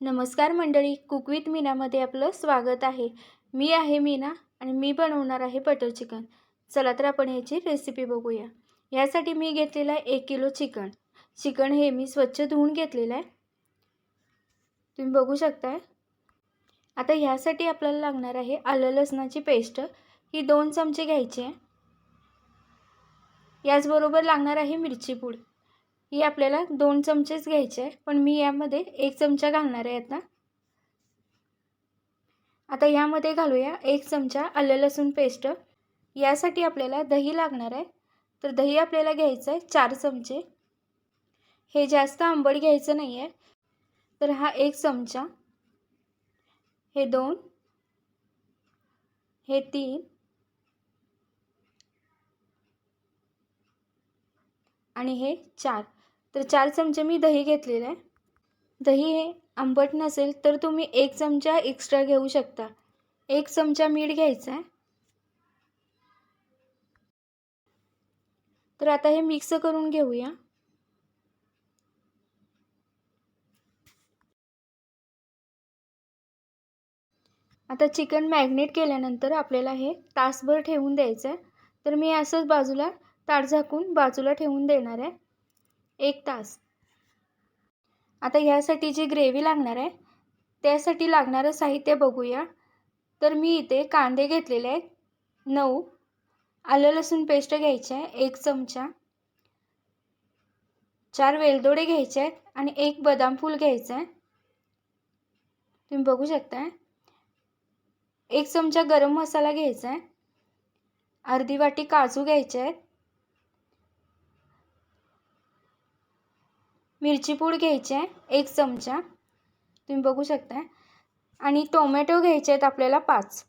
नमस्कार मंडळी cook with मीनामध्ये आपलं स्वागत आहे. मी आहे मीना आणि मी बनवणार आहे बटर चिकन. चला तर आपण याची रेसिपी बघूया. यासाठी मी घेतलेलं आहे एक किलो चिकन. चिकन हे मी स्वच्छ धुवून घेतलेलं आहे. तुम्ही बघू शकताय. आता ह्यासाठी आपल्याला लागणार आहे आलं लसणाची पेस्ट. ही दोन चमचे घ्यायची आहे. याचबरोबर लागणार आहे मिरची पूड. ही आपल्याला दोन चमचेच घ्यायचे आहे. पण मी यामध्ये एक चमचा घालणार आहे आता. आता यामध्ये घालूया एक चमचा आलं लसूण पेस्ट. यासाठी आपल्याला दही लागणार आहे. तर दही आपल्याला घ्यायचं आहे चार चमचे. हे जास्त आंबट घ्यायचं नाही आहे. तर हा एक चमचा. हे दोन. हे तीन. आणि हे चार. तर चार चमचे मी दही घेतलेलं आहे. दही हे आंबट नसेल तर तुम्ही एक चमचा एक्स्ट्रा घेऊ शकता. एक चमचा मीठ घ्यायचा आहे. तर आता हे मिक्स करून घेऊया. आता चिकन मॅग्नेट केल्यानंतर आपल्याला हे तासभर ठेवून द्यायचं आहे. तर मी असंच बाजूला ताट झाकून बाजूला ठेवून देणार आहे. एक तास. आता ह्यासाठी जी ग्रेव्ही लागणार आहे त्यासाठी लागणारं साहित्य बघूया. तर मी इथे कांदे घेतलेले आहेत. नऊ. आलं लसूण पेस्ट घ्यायची आहे एक चमचा. चार वेलदोडे घ्यायचे आहेत आणि एक बदाम फूल घ्यायचं आहे. तुम्ही बघू शकता एक चमचा गरम मसाला घ्यायचा आहे. अर्धी वाटी काजू घ्यायचे आहेत. मिरची पूड घ्यायची आहे एक चमचा. तुम्ही बघू शकता आणि टोमॅटो घ्यायचे आहेत आपल्याला पाच.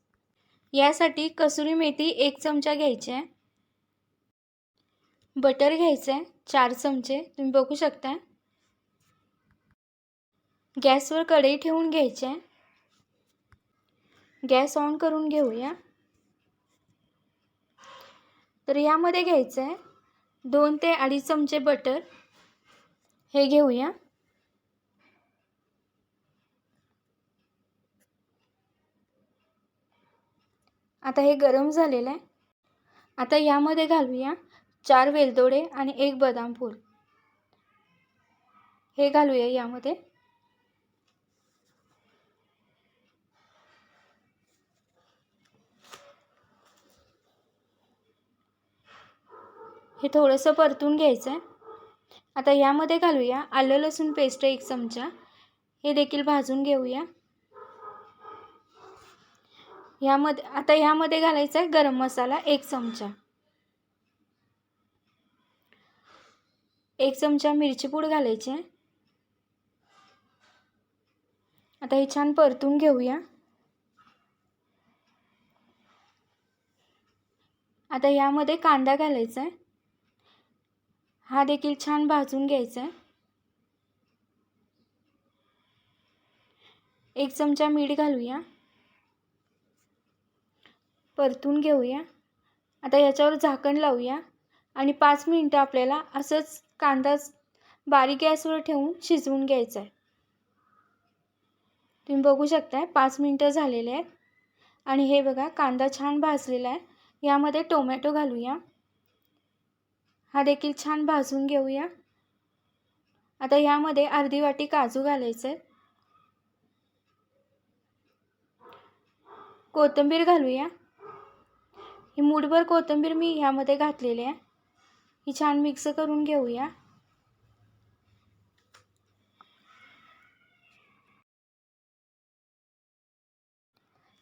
यासाठी कसुरी मेथी एक चमचा घ्यायची आहे. बटर घ्यायचं आहे चार चमचे. तुम्ही बघू शकता गॅसवर कढई ठेवून घ्यायची आहे. गॅस ऑन करून घेऊया. तर यामध्ये घ्यायचं आहे दोन ते अडीच चमचे बटर. हे घेऊया. आता हे गरम झालेलं आहे. आता यामध्ये घालूया चार वेलदोडे आणि एक बदाम फूल हे घालूया यामध्ये. हे थोडंसं परतून घ्यायचं आहे आता यामध्ये घालूया आलं लसूण पेस्ट एक चमचा. हे देखील भाजून घेऊया. ह्यामध्ये आता ह्यामध्ये घालायचा आहे गरम मसाला एक चमचा. एक चमचा मिरची पूड घालायची आहे. आता हे छान परतून घेऊया. आता यामध्ये कांदा घालायचा आहे. हा देखील छान भाजून घ्यायचा आहे. एक चमचा मीठ घालूया. परतून घेऊया. आता याच्यावर झाकण लावूया. आणि पाच मिनटं आपल्याला असंच कांदा बारीक गॅसवर ठेवून शिजवून घ्यायचा आहे. तुम्ही बघू शकताय पाच मिनटं झालेले आहेत. आणि हे बघा कांदा छान भाजलेला आहे. यामध्ये टोमॅटो घालूया. हा देखील छान भाजून घेऊया. आता यामध्ये अर्धी वाटी काजू घालायचे कोथिंबीर घालूया. ही मूठभर कोथिंबीर मी ह्यामध्ये घातलेली आहे. ही छान मिक्स करून घेऊया.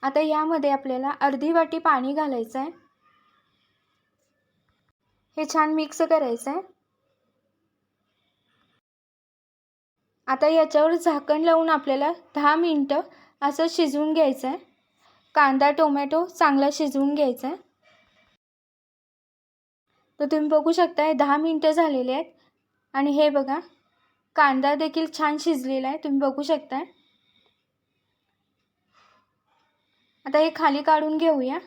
आता यामध्ये आपल्याला अर्धी वाटी पाणी घालायचं आहे हे छान मिक्स करायचं आहे आता याच्यावर झाकण लावून आपल्याला दहा मिनटं असं शिजवून घ्यायचं आहे कांदा टोमॅटो चांगला शिजवून घ्यायचा आहे तर तुम्ही बघू शकता दहा मिनटं झालेले आहेत. आणि हे बघा कांदा देखील छान शिजलेला आहे. तुम्ही बघू शकता आता हे खाली काढून घेऊया.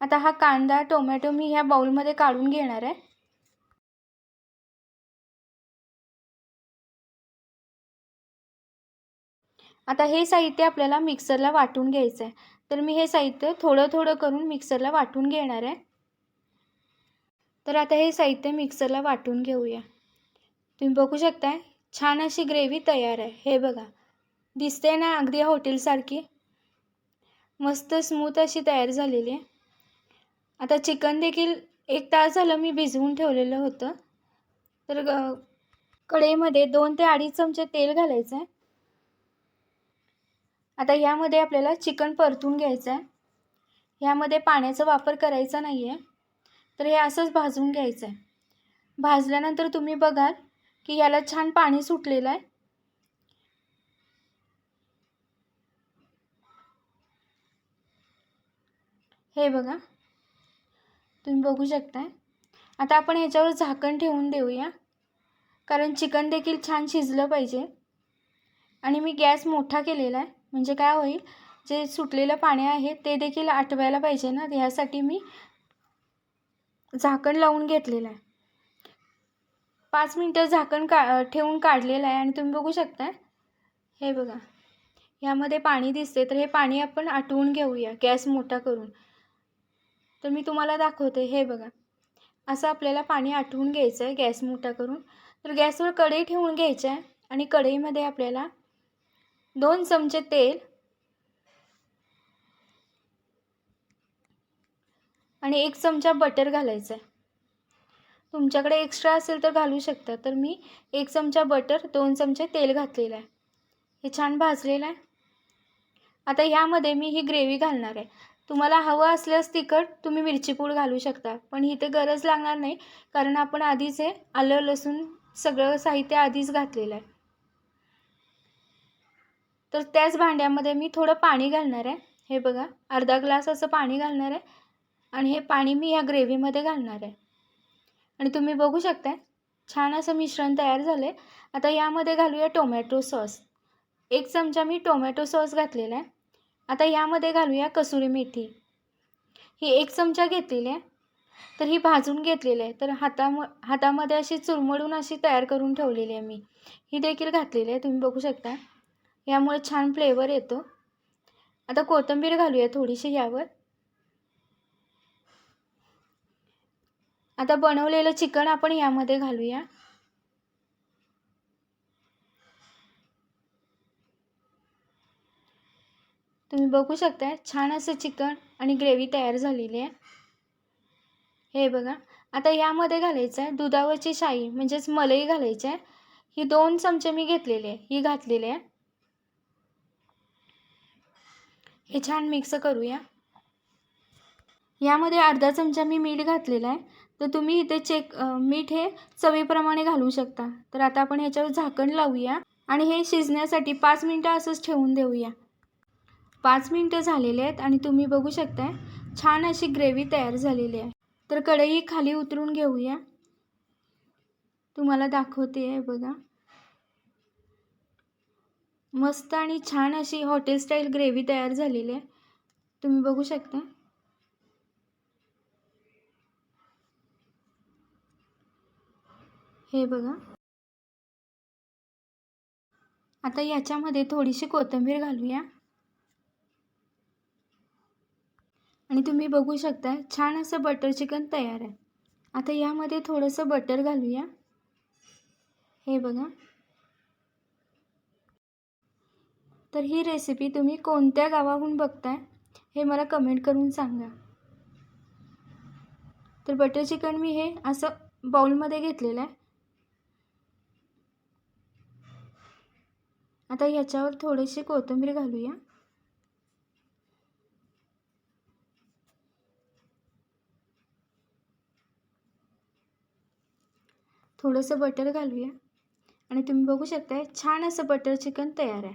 आता हा कांदा टोमॅटो मी ह्या बाउलमध्ये काढून घेणार आहे. आता हे साहित्य आपल्याला मिक्सरला वाटून घ्यायचं आहे तर मी हे साहित्य थोडं थोडं करून मिक्सरला वाटून घेणार आहे. तर आता हे साहित्य मिक्सरला वाटून घेऊया. तुम्ही बघू शकताय छान अशी ग्रेव्ही तयार आहे. हे बघा दिसते ना अगदी हॉटेलसारखी. मस्त स्मूथ अशी तयार झालेली आहे. आता चिकन देखील एक तास झालं मी भिजवून ठेवलेलं होतं. तर कढईमध्ये दोन ते अडीच चमचे तेल घालायचं आहे आता यामध्ये आपल्याला चिकन परतून घ्यायचं आहे ह्यामध्ये पाण्याचा वापर करायचा नाही आहे तर हे असंच भाजून घ्यायचं आहे भाजल्यानंतर तुम्ही बघाल की याला छान पाणी सुटलेलं आहे. हे बघा. तुम्ही बघू शकताय. आता आपण ह्याच्यावर झाकण ठेवून देऊया. कारण चिकन देखील छान शिजलं पाहिजे. आणि मी गॅस मोठा केलेला आहे. म्हणजे काय होईल जे सुटलेलं पाणी आहे ते देखील आटवायला पाहिजे ना. ह्यासाठी मी झाकण लावून घेतलेलं आहे. पाच मिनटं झाकण का ठेवून काढलेलं आहे. आणि तुम्ही बघू शकता हे बघा. ह्यामध्ये पाणी दिसते तर हे पाणी आपण आटवून घेऊया. गॅस मोठा करून. तर मी तुम्हाला दाखवते हे बघा. असं आपल्याला पाणी आठवून घ्यायचं आहे गॅस मोठा करून. तर गॅसवर कढई ठेवून घ्यायचं आहे आणि कढईमध्ये आपल्याला दोन चमचे तेल आणि एक चमचा बटर घालायचं आहे तुमच्याकडे एक्स्ट्रा असेल तर घालू शकता तर मी एक चमचा बटर दोन चमचे तेल घातलेलं आहे. हे छान भाजलेलं आहे. आता ह्यामध्ये मी ही ग्रेव्ही घालणार आहे. तुम्हाला हवं असल्यास तिखट तुम्ही मिरची पूड घालू शकता. पण इथे गरज लागणार नाही कारण आपण आधीच हे आलं लसूण सगळं साहित्य आधीच घातलेलं आहे. तर त्याच भांड्यामध्ये मी थोडं पाणी घालणार आहे. हे बघा अर्धा ग्लास असं पाणी घालणार आहे. आणि हे पाणी मी ह्या ग्रेव्हीमध्ये घालणार आहे. आणि तुम्ही बघू शकता छान असं मिश्रण तयार झालं आहे आता यामध्ये घालूया टोमॅटो सॉस. एक चमचा मी टोमॅटो सॉस घातलेला आहे. आता यामध्ये घालूया कसुरी मेथी. ही एक चमचा घेतलेली आहे. तर ही भाजून घेतलेली आहे. तर हाताम हातामध्ये अशी चुरमडून अशी तयार करून ठेवलेली आहे मी. ही देखील घातलेली आहे. तुम्ही बघू शकता. यामुळे छान फ्लेवर येतो. आता कोथिंबीर घालूया थोडीशी यावर. आता बनवलेलं चिकन आपण यामध्ये घालूया. तुम्ही बघू शकता छान असं चिकन आणि ग्रेव्ही तयार झालेली आहे. हे बघा आता यामध्ये घालायचं आहे दुधावरची शाई म्हणजेच मलई घालायची आहे. ही दोन चमचे मी घेतलेले आहे ही घातलेली आहे. हे छान मिक्स करूया. यामध्ये अर्धा चमचा मी मीठ घातलेला आहे. तर तुम्ही इथे चेक मीठ हे चवीप्रमाणे घालू शकता. तर आता आपण ह्याच्यावर झाकण लावूया आणि हे शिजण्यासाठी पाच मिनटं असंच ठेवून देऊया. पाच मिनटं झालेले आहेत आणि तुम्ही बघू शकताय छान अशी ग्रेव्ही तयार झालेली आहे. तर कढई खाली उतरून घेऊया. तुम्हाला दाखवते आहे बघा. मस्त आणि छान अशी हॉटेल स्टाईल ग्रेव्ही तयार झालेली आहे. तुम्ही बघू शकता हे बघा. आता याच्यामध्ये थोडीशी कोथिंबीर घालूया. आणि तुम्ही बघू शकता छान असं बटर चिकन तयार आहे. आता यामध्ये थोडंसं बटर घालूया. हे बघा. तर ही रेसिपी तुम्ही कोणत्या गावाहून बघताय हे मला कमेंट करून सांगा. तर बटर चिकन मी हे असं बाउलमध्ये घेतलेलं आहे. आता ह्याच्यावर थोडीशी कोथिंबीर घालूया. थोडंसं बटर घालूया. आणि तुम्ही बघू शकता छान असं बटर चिकन तयार आहे.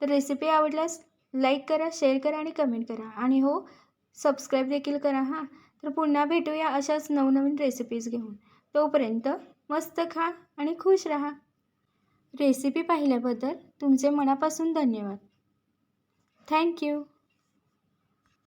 तर रेसिपी आवडल्यास लाईक करा शेअर करा आणि कमेंट करा. आणि हो सबस्क्राईब देखील करा हां. तर पुन्हा भेटूया अशाच नवनवीन रेसिपीज घेऊन. तोपर्यंत मस्त खा आणि खुश राहा. रेसिपी पाहिल्याबद्दल तुमचे मनापासून धन्यवाद. थँक्यू